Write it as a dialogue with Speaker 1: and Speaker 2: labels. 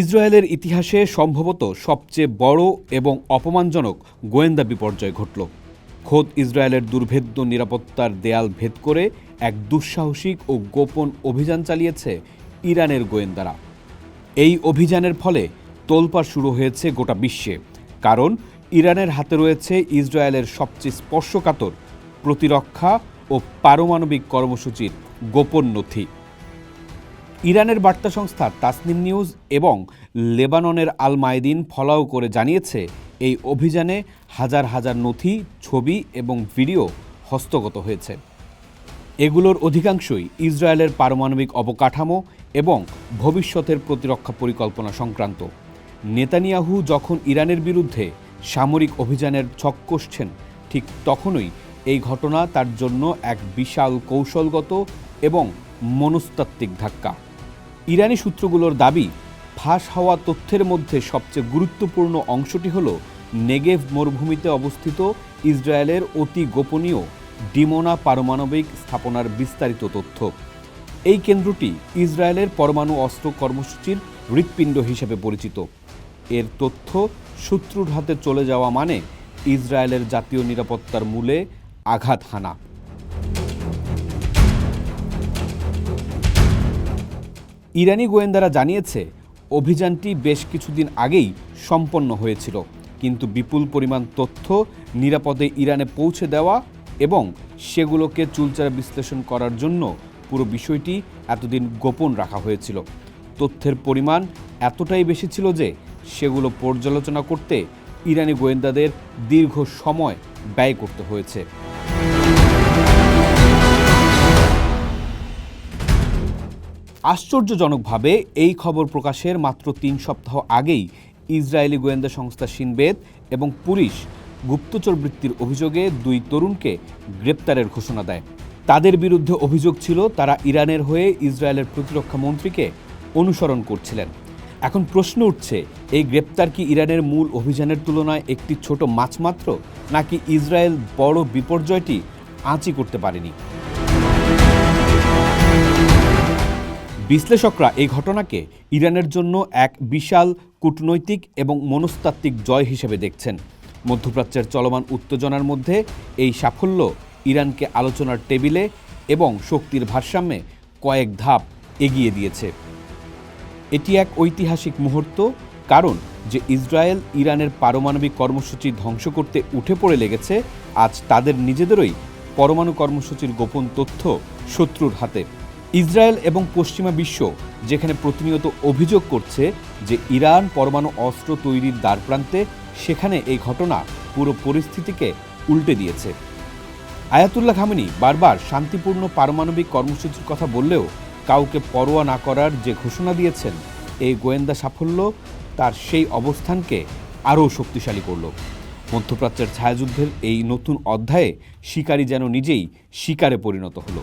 Speaker 1: ইসরায়েলের ইতিহাসে সম্ভবত সবচেয়ে বড় এবং অপমানজনক গোয়েন্দা বিপর্যয় ঘটল। খোদ ইসরায়েলের দুর্ভেদ্য নিরাপত্তার দেয়াল ভেদ করে এক দুঃসাহসিক ও গোপন অভিযান চালিয়েছে ইরানের গোয়েন্দারা। এই অভিযানের ফলে তোলপাড় শুরু হয়েছে গোটা বিশ্বে, কারণ ইরানের হাতে রয়েছে ইসরায়েলের সবচেয়ে স্পর্শকাতর প্রতিরক্ষা ও পারমাণবিক কর্মসূচির গোপন নথি। ইরানের বার্তা সংস্থা তাসনিম নিউজ এবং লেবাননের আল মায়েদিন ফলাও করে জানিয়েছে, এই অভিযানে হাজার হাজার নথি, ছবি এবং ভিডিও হস্তগত হয়েছে। এগুলোর অধিকাংশই ইসরায়েলের পারমাণবিক অবকাঠামো এবং ভবিষ্যতের প্রতিরক্ষা পরিকল্পনা সংক্রান্ত। নেতানিয়াহু যখন ইরানের বিরুদ্ধে সামরিক অভিযানের ছক কষছেন, ঠিক তখনই এই ঘটনা তার জন্য এক বিশাল কৌশলগত এবং মনস্তাত্ত্বিক ধাক্কা। ইরানি সূত্রগুলোর দাবি, ফাঁস হওয়া তথ্যের মধ্যে সবচেয়ে গুরুত্বপূর্ণ অংশটি হল নেগেভ মরুভূমিতে অবস্থিত ইসরায়েলের অতি গোপনীয় ডিমোনা পারমাণবিক স্থাপনার বিস্তারিত তথ্য। এই কেন্দ্রটি ইসরায়েলের পরমাণু অস্ত্র কর্মসূচির হৃৎপিণ্ড হিসেবে পরিচিত। এর তথ্য শত্রুর হাতে চলে যাওয়া মানে ইসরায়েলের জাতীয় নিরাপত্তার মূলে আঘাত হানা। ইরানি গোয়েন্দারা জানিয়েছে, অভিযানটি বেশ কিছুদিন আগেই সম্পন্ন হয়েছিল। কিন্তু বিপুল পরিমাণ তথ্য নিরাপদে ইরানে পৌঁছে দেওয়া এবং সেগুলোকে চুলচারা বিশ্লেষণ করার জন্য পুরো বিষয়টি এতদিন গোপন রাখা হয়েছিল। তথ্যের পরিমাণ এতটাই বেশি ছিল যে সেগুলো পর্যালোচনা করতে ইরানি গোয়েন্দাদের দীর্ঘ সময় ব্যয় করতে হয়েছে। আশ্চর্যজনকভাবে এই খবর প্রকাশের মাত্র তিন সপ্তাহ আগেই ইসরায়েলি গোয়েন্দা সংস্থা সিনবেদ এবং পুলিশ গুপ্তচর বৃত্তির অভিযোগে দুই তরুণকে গ্রেপ্তারের ঘোষণা দেয়। তাদের বিরুদ্ধে অভিযোগ ছিল, তারা ইরানের হয়ে ইসরায়েলের প্রতিরক্ষা মন্ত্রীকে অনুসরণ করছিলেন। এখন প্রশ্ন উঠছে, এই গ্রেপ্তার কি ইরানের মূল অভিযানের তুলনায় একটি ছোট মাছ মাত্র, নাকি ইসরায়েল বড় বিপর্যয়টি আঁচি করতে পারেনি? বিশ্লেষকরা এই ঘটনাকে ইরানের জন্য এক বিশাল কূটনৈতিক এবং মনস্তাত্ত্বিক জয় হিসেবে দেখছেন। মধ্যপ্রাচ্যের চলমান উত্তেজনার মধ্যে এই সাফল্য ইরানকে আলোচনার টেবিলে এবং শক্তির ভারসাম্যে কয়েক ধাপ এগিয়ে দিয়েছে। এটি এক ঐতিহাসিক মুহূর্ত, কারণ যে ইসরায়েল ইরানের পারমাণবিক কর্মসূচি ধ্বংস করতে উঠে পড়ে লেগেছে, আজ তাদের নিজেদেরই পরমাণু কর্মসূচির গোপন তথ্য শত্রুর হাতে। ইসরায়েল এবং পশ্চিমা বিশ্ব, যেখানে প্রতিনিয়ত অভিযোগ করছে যে ইরান পরমাণু অস্ত্র তৈরির দ্বারপ্রান্তে সেখানে এই ঘটনা পুরো পরিস্থিতিকে উল্টে দিয়েছে। আয়াতুল্লাহ খামেনি বারবার শান্তিপূর্ণ পারমাণবিক কর্মসূচির কথা বললেও কাউকে পরোয়া না করার যে ঘোষণা দিয়েছেন এই গোয়েন্দা সাফল্য, তার সেই অবস্থানকে আরও শক্তিশালী করল। মধ্যপ্রাচ্যের ছায়াযুদ্ধের এই নতুন অধ্যায়ে শিকারী যেন নিজেই শিকারে পরিণত হলো।